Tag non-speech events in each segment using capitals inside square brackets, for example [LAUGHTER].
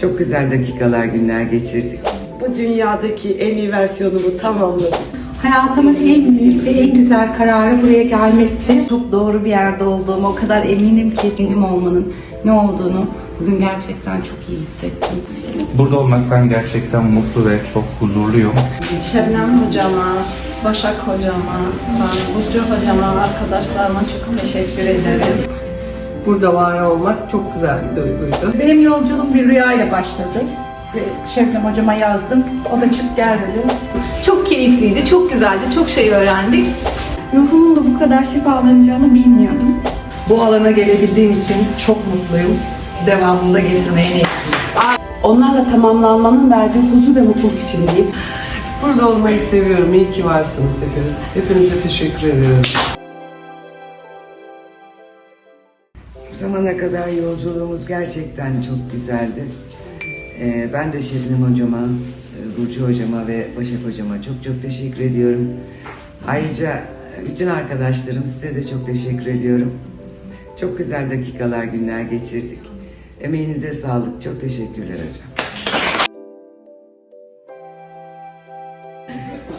Çok güzel dakikalar, günler geçirdik. Bu dünyadaki en iyi versiyonumu tamamladım. Hayatımın en büyük ve en güzel kararı buraya gelmekti. Çok doğru bir yerde olduğumu, o kadar eminim ki kendim olmanın ne olduğunu bugün gerçekten çok iyi hissettim. Burada olmaktan gerçekten mutlu ve çok huzurluyum. Şebnem hocama, Başak hocama, ben Burcu hocama, arkadaşlarıma çok teşekkür ederim. Burada var olmak çok güzel bir duyguydu. Benim yolculuğum bir rüyayla başladı. Şebnem hocama yazdım. O da çık gel dedi. Çok keyifliydi, çok güzeldi, çok şey öğrendik. Ruhumun da bu kadar şifalanacağını bilmiyordum. Bu alana gelebildiğim için çok mutluyum. Devamını da getirmeye niyetliyim. Onlarla tamamlanmanın verdiği huzur ve mutluluk içindeyim. Burada olmayı seviyorum. İyi ki varsınız hepiniz. Hepinize teşekkür ediyorum. Bu zamana kadar yolculuğumuz gerçekten çok güzeldi. Ee, ben de Şebnem hocama, e, Burcu hocama ve Başak hocama çok çok teşekkür ediyorum. Ayrıca e, bütün arkadaşlarım size de çok teşekkür ediyorum. Çok güzel dakikalar, günler geçirdik. Emeğinize sağlık. Çok teşekkürler hocam.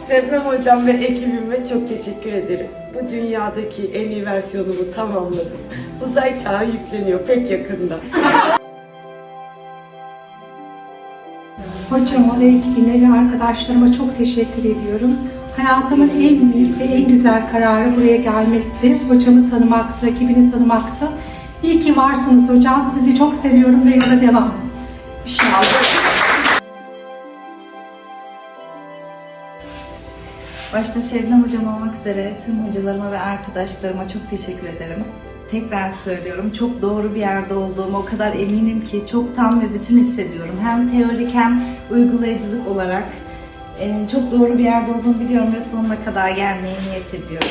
Şebnem hocam ve ekibime çok teşekkür ederim. Bu dünyadaki en iyi versiyonumu tamamladım. [LAUGHS] Uzay çağı yükleniyor pek yakında. [LAUGHS] Hocama ve ekibine ve arkadaşlarıma çok teşekkür ediyorum. Hayatımın en büyük ve en güzel kararı buraya gelmekti. Hocamı tanımaktı, ekibini tanımaktı. İyi ki varsınız hocam. Sizi çok seviyorum ve yola devam. Başta Şebnem Hocam olmak üzere tüm hocalarıma ve arkadaşlarıma çok teşekkür ederim. Tekrar söylüyorum çok doğru bir yerde olduğumu o kadar eminim ki çok tam ve bütün hissediyorum. Hem teorik hem uygulayıcılık olarak Ee, çok doğru bir yerde olduğumu biliyorum ve sonuna kadar gelmeye niyet ediyorum.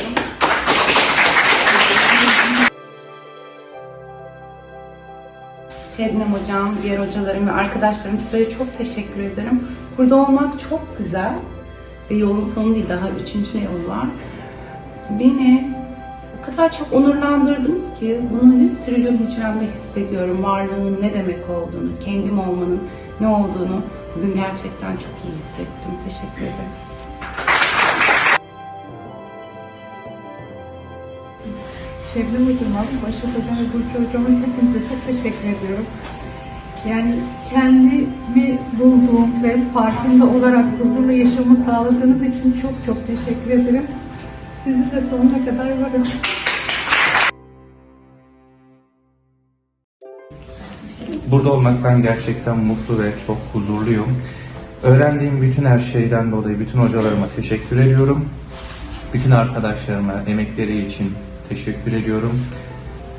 Şebnem hocam, diğer hocalarım ve arkadaşlarım size çok teşekkür ederim. Burada olmak çok güzel. Ve yolun sonu değil, daha üçüncü yol var. Beni o kadar çok onurlandırdınız ki bunu 100 trilyon hicremde hissediyorum. Varlığın ne demek olduğunu, kendim olmanın ne olduğunu bugün gerçekten çok iyi hissettim. Teşekkür ederim. Şebnem hocama, Başak hocama Burcu hocama hepinize çok teşekkür ediyorum. Yani kendimi bulduğum ve farkında olarak huzurlu yaşamı sağladığınız için çok çok teşekkür ederim. Sizi de sonuna kadar varım. Burada olmaktan gerçekten mutlu ve çok huzurluyum. Öğrendiğim bütün her şeyden dolayı bütün hocalarıma teşekkür ediyorum. Bütün arkadaşlarıma emekleri için teşekkür ediyorum.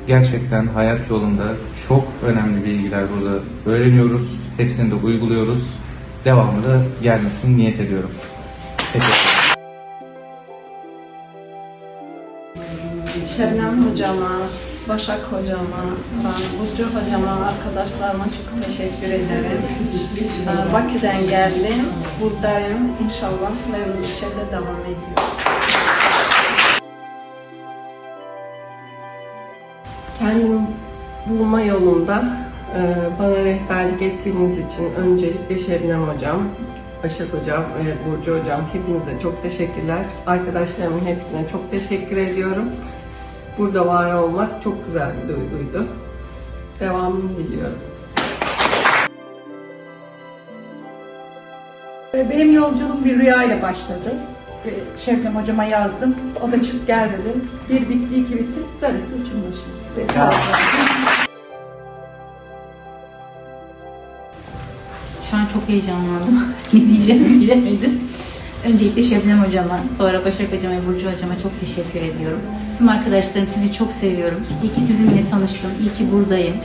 Gerçekten hayat yolunda çok önemli bilgiler burada öğreniyoruz. Hepsini de uyguluyoruz. Devamlı da gelmesini niyet ediyorum. Teşekkür ederim. Şebnem hocama, Başak hocama, Burcu hocama, arkadaşlarıma çok teşekkür ederim. Ee, Bakü'den geldim, buradayım. İnşallah memnun bir şekilde devam ediyor. Kendim bulma yolunda e, bana rehberlik ettiğiniz için öncelikle Şebnem Hocam, Başak Hocam ve Burcu Hocam hepinize çok teşekkürler. Arkadaşlarımın hepsine çok teşekkür ediyorum. Burada var olmak çok güzel bir duyguydu. Devamını diliyorum. Benim yolculuğum bir rüyayla başladı. Ve Şebnem hocama yazdım. O da çık gel dedi. Bir bitti, iki bitti. Darısı üçün başı. Şu an çok heyecanlandım. [LAUGHS] ne diyeceğimi bilemedim. Öncelikle Şebnem Hocama, sonra Başak Hocama ve Burcu Hocama çok teşekkür ediyorum. Tüm arkadaşlarım sizi çok seviyorum. İyi ki sizinle tanıştım, iyi ki buradayım.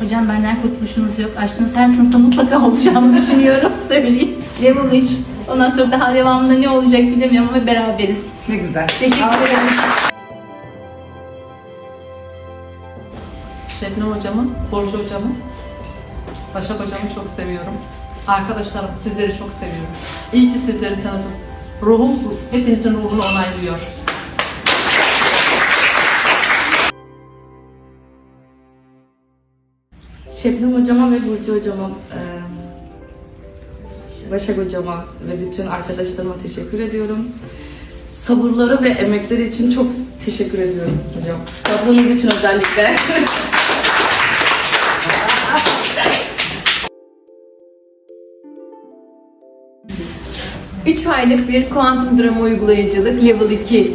Hocam benden kurtuluşunuz yok. Açtığınız her sınıfta mutlaka [LAUGHS] olacağımı düşünüyorum. Söyleyeyim. Level 3. Ondan sonra daha devamında ne olacak bilemiyorum ama beraberiz. Ne güzel. Teşekkür ederim. Şebnem Hocamı, Burcu Hocamı, Başak Hocamı çok seviyorum. Arkadaşlarım sizleri çok seviyorum. İyi ki sizleri tanıdım. Ruhum hepinizin ruhunu onaylıyor. Şebnem hocama ve Burcu hocama, e, Başak hocama ve bütün arkadaşlarıma teşekkür ediyorum. Sabırları ve emekleri için çok teşekkür ediyorum hocam. Sabrınız için özellikle. [LAUGHS] Üç aylık bir kuantum drama uygulayıcılık level 2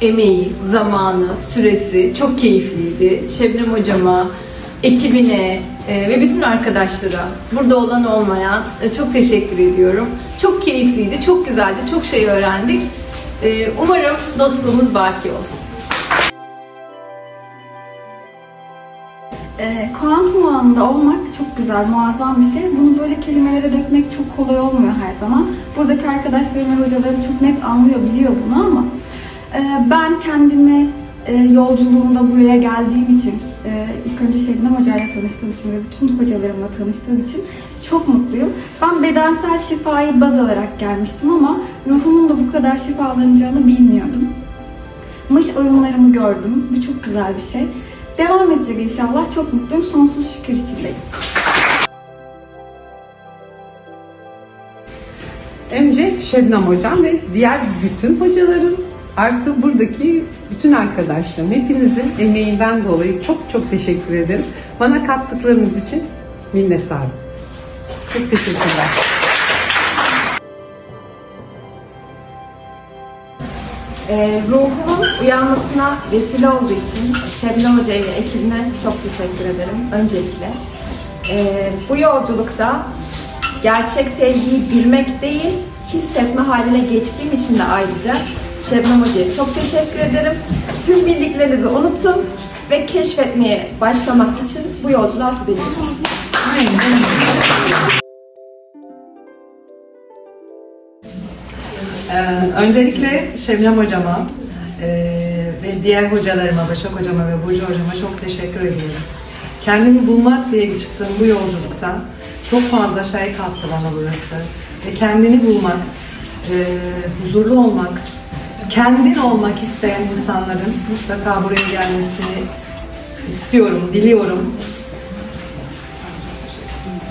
emeği, zamanı, süresi çok keyifliydi. Şebnem hocama, ekibine e, ve bütün arkadaşlara, burada olan olmayan e, çok teşekkür ediyorum. Çok keyifliydi, çok güzeldi, çok şey öğrendik. E, umarım dostluğumuz baki olsun. Ee, kuantum alanında olmak çok güzel, muazzam bir şey. Bunu böyle kelimelere dökmek çok kolay olmuyor her zaman. Buradaki arkadaşlarım ve hocalarım çok net anlıyor, biliyor bunu ama e, ben kendimi e, yolculuğumda buraya geldiğim için, e, ilk önce Şebnem Hoca'yla tanıştığım için ve bütün hocalarımla tanıştığım için çok mutluyum. Ben bedensel şifayı baz alarak gelmiştim ama ruhumun da bu kadar şifalanacağını bilmiyordum. Mış oyunlarımı gördüm. Bu çok güzel bir şey. Devam edecek inşallah. Çok mutluyum. Sonsuz şükür içindeyim. Önce Şebnem Hocam ve diğer bütün hocaların artı buradaki bütün arkadaşlarım hepinizin emeğinden dolayı çok çok teşekkür ederim. Bana kattıklarınız için minnettarım. Çok teşekkürler. Ee, ruhumun uyanmasına vesile olduğu için Şebnem Hoca ve ekibine çok teşekkür ederim öncelikle. Ee, bu yolculukta gerçek sevgiyi bilmek değil, hissetme haline geçtiğim için de ayrıca Şebnem Hoca'ya çok teşekkür ederim. Tüm bildiklerinizi unutun ve keşfetmeye başlamak için bu yolculuğa sizi öncelikle Şebnem hocama e, ve diğer hocalarıma, Başak hocama ve Burcu hocama çok teşekkür ediyorum. Kendimi bulmak diye çıktığım bu yolculuktan çok fazla şey kattı bana burası. Ve kendini bulmak, e, huzurlu olmak, kendin olmak isteyen insanların mutlaka buraya gelmesini istiyorum, diliyorum.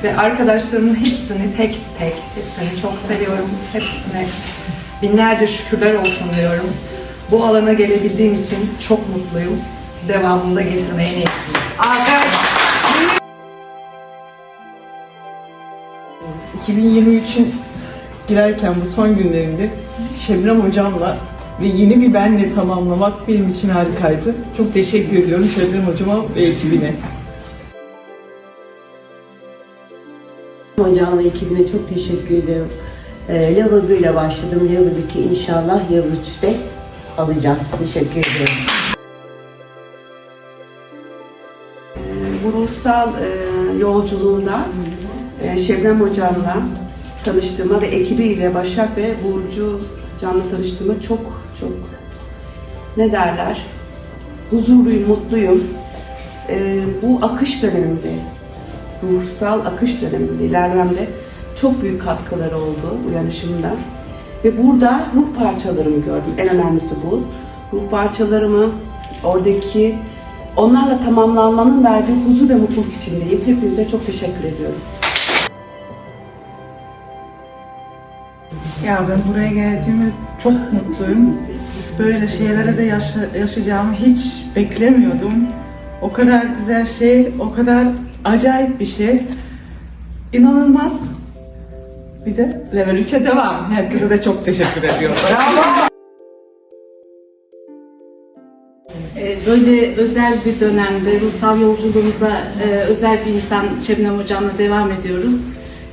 Ve arkadaşlarımın hepsini tek tek, hepsini çok seviyorum. Hepsine binlerce şükürler olsun diyorum. Bu alana gelebildiğim için çok mutluyum. Devamını da getirmeye niyetliyim. 2023'ün girerken bu son günlerinde Şebnem hocamla ve yeni bir benle tamamlamak benim için harikaydı. Çok teşekkür ediyorum Şebnem hocama ve ekibine. Hocam ve ekibine çok teşekkür ediyorum. Ee, level 1 ile başladım. Level 2 inşallah level 3'te alacağım. Teşekkür ediyorum. bu ruhsal e, yolculuğunda e, Şebnem Hocam'la tanıştığıma ve ekibiyle Başak ve Burcu Can'la tanıştığıma çok çok ne derler huzurluyum, mutluyum. E, bu akış döneminde, ruhsal akış döneminde, ilerlemde çok büyük katkıları oldu uyanışımda. Ve burada ruh parçalarımı gördüm. En önemlisi bu. Ruh parçalarımı oradaki onlarla tamamlanmanın verdiği huzur ve mutluluk içindeyim. Hepinize çok teşekkür ediyorum. Ya ben buraya geldiğime çok mutluyum. Böyle şeylere de yaşa- yaşayacağımı hiç beklemiyordum. O kadar güzel şey, o kadar acayip bir şey. İnanılmaz. Bir de level 3'e devam. Herkese de çok teşekkür ediyorum. Ee, Böyle özel bir dönemde ruhsal yolculuğumuza e, özel bir insan Şebnem Hocam'la devam ediyoruz.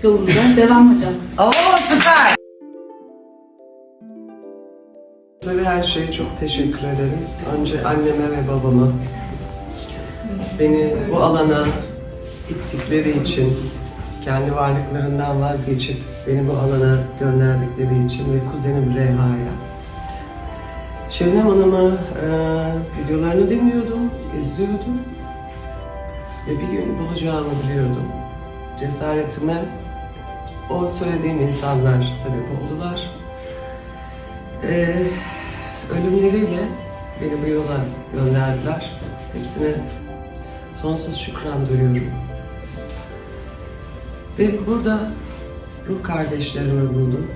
Yolumuza [LAUGHS] devam hocam. Oo süper. Size her şeye çok teşekkür ederim. Önce anneme ve babama beni bu alana ittikleri için, kendi varlıklarından vazgeçip beni bu alana gönderdikleri için ve kuzenim Reha'ya. Şebnem Hanım'ı e, videolarını dinliyordum, izliyordum ve bir gün bulacağımı biliyordum. Cesaretime o söylediğim insanlar sebep oldular. Ee, ölümleriyle beni bu yola gönderdiler. Hepsine sonsuz şükran duyuyorum. Ve burada ruh kardeşlerimi buldum.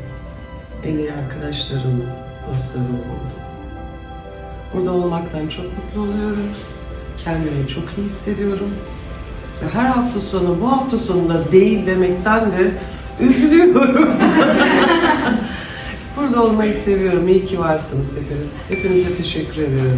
En iyi arkadaşlarımı, dostlarımı buldum. Burada olmaktan çok mutlu oluyorum. Kendimi çok iyi hissediyorum. Ve her hafta sonu, bu hafta sonunda değil demekten de [LAUGHS] üzülüyorum. [LAUGHS] Burada olmayı seviyorum. İyi ki varsınız hepiniz. Hepinize teşekkür ediyorum.